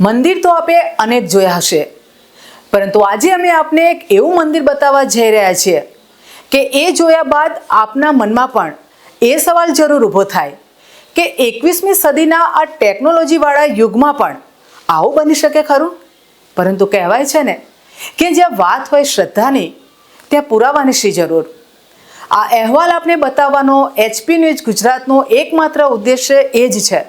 મંદિર તો આપે અનેક જોયા હશે. પરંતુ આજે અમે આપને એક એવું મંદિર બતાવવા જઈ રહ્યા છીએ કે એ જોયા બાદ આપના મનમાં પણ એ સવાલ જરૂર ઊભો થાય કે એકવીસમી સદીના આ ટેકનોલોજીવાળા યુગમાં પણ આવું બની શકે ખરું? પરંતુ કહેવાય છે ને કે જ્યાં વાત હોય શ્રદ્ધાની, ત્યાં પુરાવાની શી જરૂર? આ અહેવાલ આપને બતાવવાનો એચપી ન્યૂઝ ગુજરાતનો એકમાત્ર ઉદ્દેશ્ય એ જ છે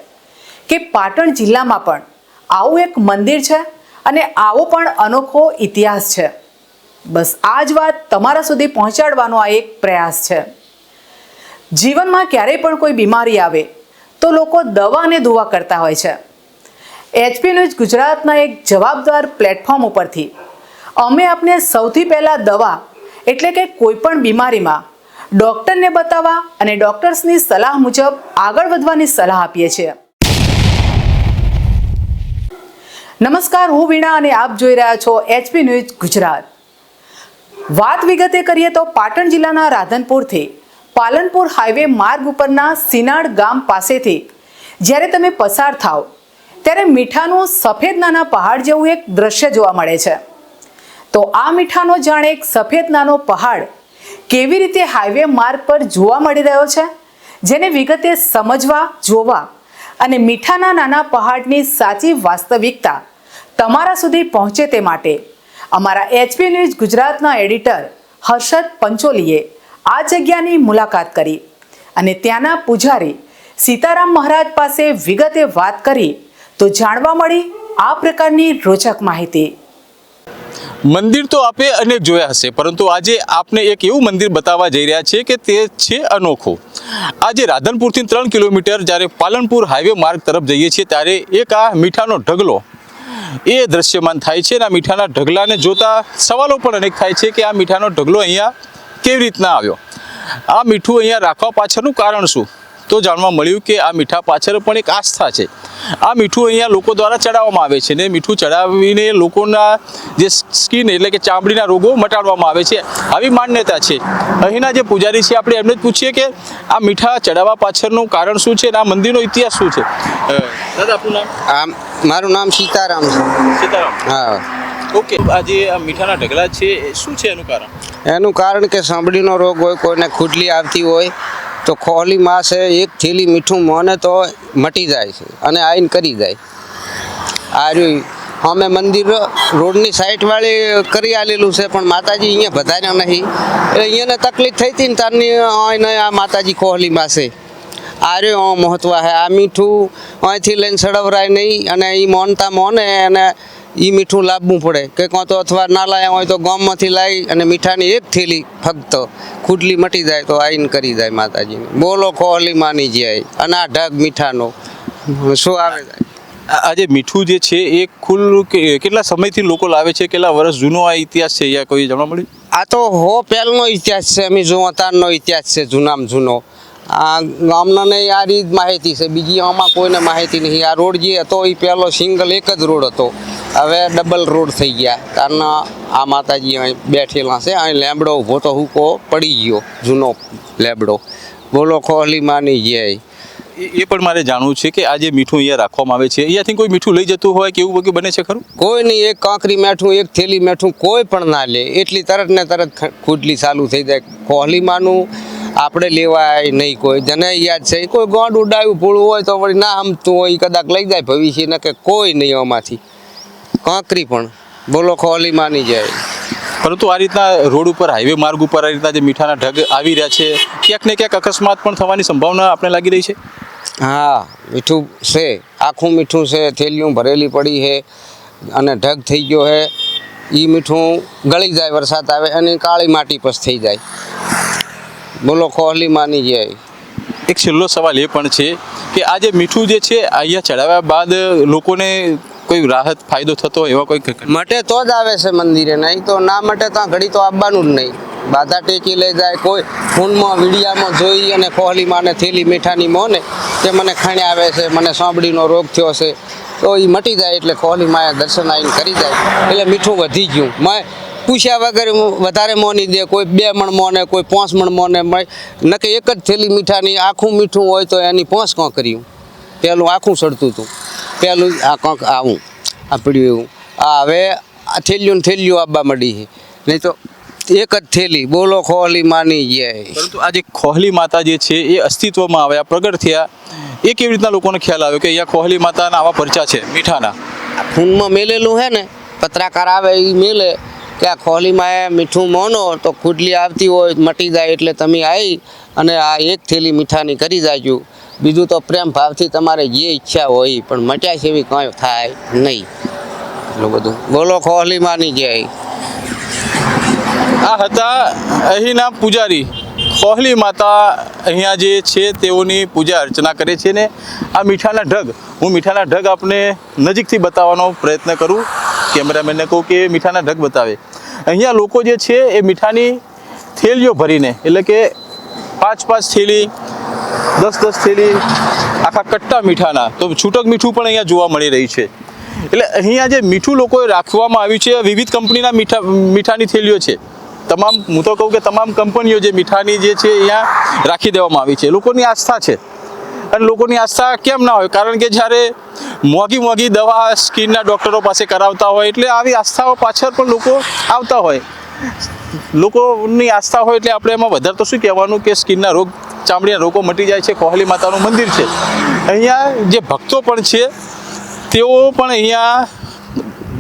કે પાટણ જિલ્લામાં પણ આવું એક મંદિર છે અને આવો પણ અનોખો ઇતિહાસ છે. બસ આ જ વાત તમારા સુધી પહોંચાડવાનો આ એક પ્રયાસ છે. જીવનમાં ક્યારેય પણ કોઈ બીમારી આવે તો લોકો દવા અને કરતા હોય છે. એચપી ન્યૂઝ ગુજરાતના એક જવાબદાર પ્લેટફોર્મ ઉપરથી અમે આપને સૌથી પહેલાં દવા એટલે કે કોઈ પણ બીમારીમાં ડૉક્ટરને બતાવવા અને ડૉક્ટર્સની સલાહ મુજબ આગળ વધવાની સલાહ આપીએ છીએ. નમસ્કાર, હું વીણા અને આપ જોઈ રહ્યા છો એચપી ન્યૂઝ ગુજરાત. વાત વિગતે કરીએ તો પાટણ જિલ્લાના રાધનપુરથી પાલનપુર હાઈવે માર્ગ ઉપરના સિનાડ ગામ પાસેથી જ્યારે તમે પસાર થાઓ ત્યારે મીઠાનું સફેદ નાના પહાડ જેવું એક દ્રશ્ય જોવા મળે છે. તો આ મીઠાનો જાણે એક સફેદ નાનો પહાડ કેવી રીતે હાઈવે માર્ગ પર જોવા મળી રહ્યો છે, જેને વિગતે સમજવા, જોવા અને મીઠાના નાના પહાડની સાચી વાસ્તવિકતા તમારા સુધી પહોંચે તે માટે. અમારા એચપી ન્યૂઝ ગુજરાતના એડિટર હર્ષદ પંચોલીએ આ જગ્યાની મુલાકાત કરી. અને ત્યાંના પૂજારી સીતારામ મહારાજ પાસે વિગતે વાત કરી તો જાણવા મળી આ પ્રકારની રોચક માહિતી. મંદિર તો આપે અને જોયા હશે, પરંતુ આજે આપને એક એવું મંદિર બતાવવા જઈ રહ્યા છે કે તે છે અનોખું. આજે રાધનપુરથી ત્રણ કિલોમીટર જ્યારે પાલનપુર હાઈવે માર્ગ તરફ જઈએ છીએ, ત્યારે એક આ મીઠાનો ઢગલો એ દ્રશ્યમાન થાય છે અને આ મીઠાના ઢગલાને જોતા સવાલો પણ અનેક થાય છે કે આ મીઠાનો ઢગલો અહીંયા કેવી રીતના આવ્યો? આ મીઠું અહીંયા રાખવા પાછળનું કારણ શું? તો જાણવા મળ્યું કે આ મીઠા પાછળ પણ એક આસ્થા છે. આ મીઠું અહીંયા લોકો દ્વારા ચડાવવામાં આવે છે ને મીઠું ચડાવીને લોકોના જે સ્કિન એટલે કે ચામડીના રોગો મટાડવામાં આવે છે. આવી માન્યતા છે. અહીંના જે પૂજારી છે આપણે એમને જ પૂછીએ કે આ મીઠા ચડાવવા પાછળનું કારણ શું છે અને આ મંદિરનો ઇતિહાસ શું છે? દાદા આપનું નામ? મારું નામ સીતારામ છે. સીતારામ. હા. ઓકે આ મીઠાના ઢગલા છે એ શું છે એનું કારણ? એનું કારણ કે સાંભળીનો રોગ હોય કોઈને ખુડલી આવતી હોય તો ખોલી માસે એક થેલી મીઠું મોને તો મટી જાય છે અને આઈન કરી જાય. આ અમે મંદિર રોડની સાઈડવાળી કરી આલેલું છે, પણ માતાજી અહીંયા બધાને નહીં. એટલે અહીંયાને તકલીફ થઈ હતી ને તારની અહીંને આ માતાજી કોહલી પાસે આ રહ્યો મહત્વ છે આ મીઠું અહીંથી લઈને સડવરાય નહીં અને એ મોનતા મોને અને એ મીઠું લાવવું પડે. કે કાં તો અથવા ના લાયા હોય તો ગામમાંથી લાવી અને મીઠાની એક થેલી ફક્ત ખુડલી મટી જાય તો આઈન કરી જાય માતાજીને. બોલો કોહલી માની જાય અને આ ઢગ મીઠાનો. શું આવે જાય આ- આ મીઠું જે છે એ ખુલ્લું કેટલા સમયથી લોકો લાવે છે? કેટલા વર્ષ જૂનો આ ઇતિહાસ છે? યા કોઈ જાણવા મળ્યું? આ તો હો પહેલનો ઇતિહાસ છે અમે જો તારનો ઇતિહાસ છે જૂનામાં જૂનો. આ ગામનાને આ રીત માહિતી છે બીજી આમાં કોઈને માહિતી નહીં. આ રોડ જે હતો એ પહેલો સિંગલ એક જ રોડ હતો. હવે ડબલ રોડ થઈ ગયા. કારણ આ માતાજી અહીં બેઠેલા છે. અહીં લેમડો ઊભો તો હુકો પડી ગયો જૂનો લેબડો. બોલો કોહલી માની જય. એ પણ મારે જાણવું છે કે આ જે મીઠું અહીંયા રાખવામાં આવે છે અહીંયાથી કોઈ મીઠું લઈ જતું હોય કે એવું બધું બને છે ખરું? કોઈ નહીં એક કાંકરી મેઠું એક થેલી મેઠું કોઈ પણ ના લે. એટલી તરત ને તરત ખુડલી ચાલુ થઈ જાય. કોહલીમાંનું આપણે લેવાય નહીં કોઈ. જને યાદ છે કોઈ ગોંડ ઉડાવ્યું પૂળું હોય તો વળી ના હમતું હોય કદાચ લઈ જાય ભવિષ્ય ને કે કોઈ નહીં આમાંથી. કાંકરી પણ. બોલો ખોલી માની જાય. પરંતુ આ રીતના રોડ ઉપર હાઈવે માર્ગ ઉપર આ રીતના જે મીઠાના ઢગ આવી રહ્યા છે ક્યાંક ને ક્યાંક અકસ્માત પણ થવાની સંભાવના આપણે લાગી રહી છે? હા મીઠું છે. આખું મીઠું છે. થેલીઓ ભરેલી પડી છે અને ઢગ થઈ ગયો છે. એ મીઠું ગળી જાય વરસાદ આવે અને કાળી માટી પસ થઈ જાય. બોલો કોહલી માની જાય. એક છેલ્લો સવાલ એ પણ છે કે આ જે મીઠું જે છે અહીંયા ચડાવ્યા બાદ લોકોને કોઈ રાહત, ફાયદો થતો એવા કોઈ માટે તો જ આવે છે મંદિરે, નહીં તો ના મટે તો ઘડી તો આવવાનું જ નહીં. બાધા ટેકી લઈ જાય, કોઈ ફોનમાં વિડીયામાં જોઈ અને કોહલી માને, થેલી મીઠાની મોને, તે મને ખાણે આવે છે, મને સાંભળીનો રોગ થયો છે. તો એ મટી જાય એટલે કોહલી માએ દર્શન આવીને કરી જાય. એટલે મીઠું વધી ગયું. મેં, પૂછ્યા વગર વધારે મોની દે, કોઈ બે મણ મોને, કોઈ પાંચ મણ મોને નકે એક જ થેલી મીઠાની, આખું મીઠું હોય તો એની પાંચ કાં કર્યું? પેલું આખું સડતું હતું. પેલું આ કાંક આવું આ પડ્યું એવું. આ હવે આ થેલીઓ ને થેલીઓ આવવા મળી છે. નહીં તો એક જ થેલી બોલો ખોહલી માની જાય પરંતુ આ જે ખોહલી માતા જે છે એ અસ્તિત્વમાં આવ્યા પ્રગટ થયા. એ કેવી રીતના લોકોને ખ્યાલ આવ્યો કે અહીંયા ખોહલી માતાના આવા પરચા છે મીઠાના? ખૂનમાં મેલેલું હે ને પત્રકાર આવે એ મેલે કે આ ખોલીમાં મીઠું મોનો તો ખુડલી આવતી હોય મટી જાય એટલે તમે આવી અને આ એક થેલી મીઠાની કરી જાજો. બીજું તો પ્રેમ ભાવથી તમારે જે ઈચ્છા હોય પણ પણ મટ્યા એવી કંઈ થાય નહીં. એટલું બધું. બોલો ખોહલી માની જાય આ હતા અહીંના પૂજારી. કોહલી માતા અહીંયા જે છે તેઓની પૂજા અર્ચના કરે છે ને આ મીઠાના ઢગ. હું મીઠાના ઢગ આપને નજીકથી બતાવવાનો પ્રયત્ન કરું. કેમેરામેનને કહું કે મીઠાના ઢગ બતાવે. અહીંયા લોકો જે છે એ મીઠાની થેલીઓ ભરીને, એટલે કે પાંચ પાંચ થેલી દસ દસ થેલી આખા કટ્ટા મીઠાના. તો છૂટક મીઠું પણ અહીંયા જોવા મળી રહ્યું છે. એટલે અહીંયા જે મીઠું લોકોએ રાખવામાં આવ્યું છે વિવિધ કંપનીના મીઠા, મીઠાની થેલીઓ છે. તમામ, હું તો કહું કે તમામ કંપનીઓ જે મીઠાની જે છે અહીંયા રાખી દેવામાં આવી છે. લોકોની આસ્થા છે. અને લોકોની આસ્થા કેમ ના હોય? કારણ કે જ્યારે મોંઘી મોંઘી દવા સ્કિનના ડૉક્ટરો પાસે કરાવતા હોય, એટલે આવી આસ્થાઓ પાછળ પણ લોકો આવતા હોય. લોકોની આસ્થા હોય એટલે આપણે એમાં વધારે તો શું કહેવાનું કે સ્કિનના રોગ, ચામડીના રોગો મટી જાય છે, કોહલી માતાનું મંદિર છે. અહીંયા જે ભક્તો પણ છે, તેઓ પણ અહીંયા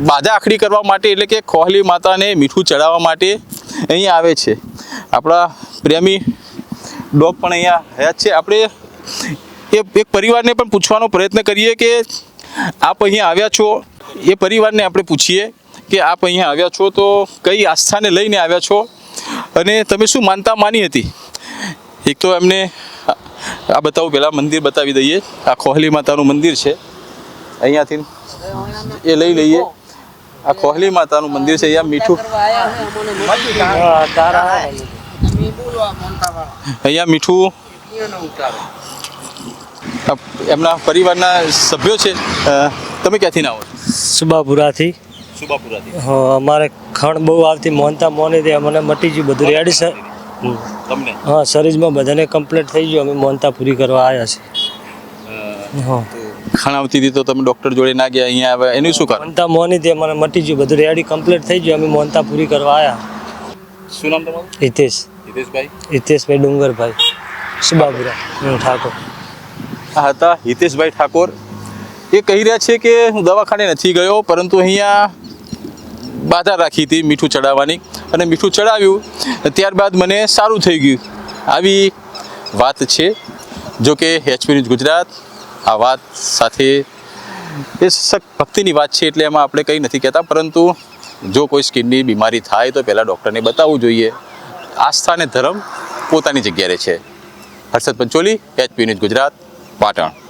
બાધા આખડી કરવા માટે એટલે કે કોહલી માતાને મીઠું ચડાવવા માટે અહીંયા આવે છે. આપણા પ્રેમી ડોગ પણ અહીંયા રહ્યા જ છે. આપણે એ એક પરિવારને પણ પૂછવાનો પ્રયત્ન કરીએ કે આપ અહીંયા આવ્યા છો, એ પરિવારને આપણે પૂછીએ કે આપ અહીંયા આવ્યા છો તો કઈ આસ્થાને લઈને આવ્યા છો? અને તમે શું માનતા માની હતી? એક તો એમને આ બતાવું, પહેલાં મંદિર બતાવી દઈએ. આ કોહલી માતાનું મંદિર છે. અહીંયાથી એ લઈ લઈએ. આ કોહલી માતાનું મંદિર છે. અહીંયા મીઠું અહીંયા મીઠું એમના પરિવારના સભ્યો છે. તમે ક્યાંથી ના આવો સુબાપુરાથી. સુબાપુરાથી. હા અમારે ખણ બહુ આવતી મોનતા મોને તે અમને મટી ગયું બધું રેડી સર તમને? હા શરીરમાં બધાને કમ્પ્લીટ થઈ ગયું અમે મોનતા પૂરી કરવા આવ્યા છીએ. હા. ખાણ આવતી હતી તો તમે ડૉક્ટર જોડે ના ગયા અહીંયા આવ્યા એનું શું કારણ? મોનતા મોની તે મને મટી ગયું બધું રેડી કમ્પ્લીટ થઈ ગયું અમે મોનતા પૂરી કરવા આવ્યા શું નામ તમારું? હિતેશ. હિતેશભાઈ? હિતેશભાઈ ડુંગરભાઈ સુબાપુરા ઠાકોર. આ હતા હિતેશભાઈ ઠાકોર. એ કહી રહ્યા છે કે હું દવાખાને નથી ગયો પરંતુ અહીંયા બાધા રાખી હતી મીઠું ચડાવવાની અને મીઠું ચડાવ્યું, ત્યારબાદ મને સારું થઈ ગયું. આવી વાત છે જો કે એચપી ન્યૂઝ ગુજરાત. આ વાત સાથે એ ભક્તિની વાત છે એટલે એમાં આપણે કંઈ નથી કહેતા, પરંતુ જો કોઈ સ્કિનની બીમારી થાય તો પહેલાં ડૉક્ટરને બતાવવું જોઈએ. આસ્થા અને ધર્મ પોતાની જગ્યાએ છે. Harshad Pancholi HP news Gujarat, Patan.